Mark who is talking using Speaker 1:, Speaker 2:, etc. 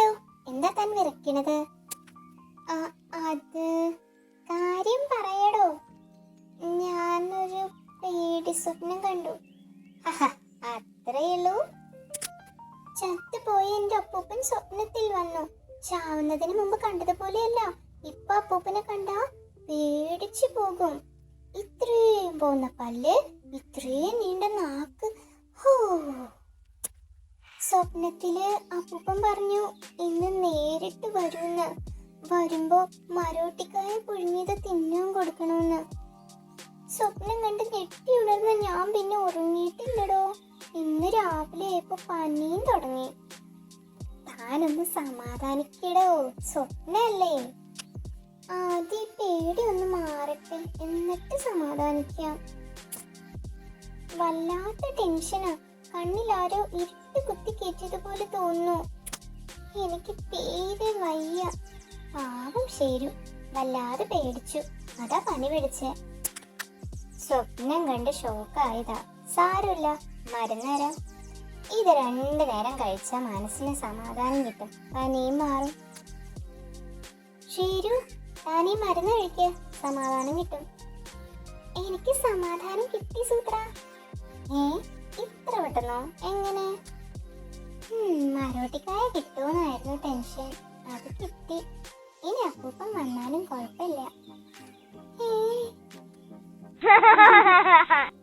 Speaker 1: കണ്ടോ? എന്താ താൻ വിറയ്ക്കണത്? അത് കാര്യം പറയടോ. ഞാനൊരു പേടി സ്വപ്നം കണ്ടു. അത്രയുള്ളൂ ചത്തുപോയി എന്റെ അപ്പൂപ്പൻ സ്വപ്നത്തിൽ വന്നു. ചാവുന്നതിന് മുമ്പ് കണ്ടതുപോലെയല്ല. ഇപ്പൊ അപ്പൂപ്പനെ കണ്ട പേടിച്ചു പോകും. ഇത്രയും പോകുന്ന പല്ല് ഇത്രയും നീണ്ട നാക്ക് സ്വപ്നത്തിൽ അപ്പൂപ്പൻ പറഞ്ഞു ഇന്ന് നേരിട്ട് വരുമെന്ന് വരുമ്പോ മരോട്ടിക്കായ പുഴുങ്ങിയത് തിന്നാൻ കൊടുക്കണമെന്ന് സ്വപ്നം കണ്ട് ഞെട്ടി ഉണർന്ന ഞാൻ പിന്നെ ഉറങ്ങിയിട്ടില്ലടോ. ഇന്ന് രാവിലെ ആയപ്പോ പനിയും തുടങ്ങി. താനൊന്ന് സമാധാനിക്കടോ. സ്വപ്നല്ലേ. ആദ്യം പേടി ഒന്ന് മാറട്ടെ. എന്നിട്ട് സമാധാനിക്കാം. വല്ലാത്ത ടെൻഷനാ കണ്ണിലാരോ ഇരുട്ട് കുത്തി കയറ്റിയതുപോലെ തോന്നുന്നു. എനിക്ക് തീരെ വയ്യ. പാവം ശരും. വല്ലാതെ പേടിച്ചു. അതാ പണി പിടിച്ചേ. സ്വപ്നം കണ്ട് ഷോക്കായതാ. സാരമില്ല. മരുന്നേരം. ഇത് രണ്ടു നേരം കഴിച്ചാൽ മനസ്സിന് സമാധാനം കിട്ടും. പനിയും മാറും. ഷീരു താനീ മരുന്ന് കഴിക്കുക സമാധാനം കിട്ടും. എനിക്ക് സമാധാനം കിട്ടി സൂത്ര അങ്ങനെ മരോട്ടിക്കായ കിട്ടുമെന്നായിരുന്നു ടെൻഷൻ അത് കിട്ടി. ഇനി അപ്പൂപ്പം വന്നാലും കുഴപ്പമില്ല. ഏ?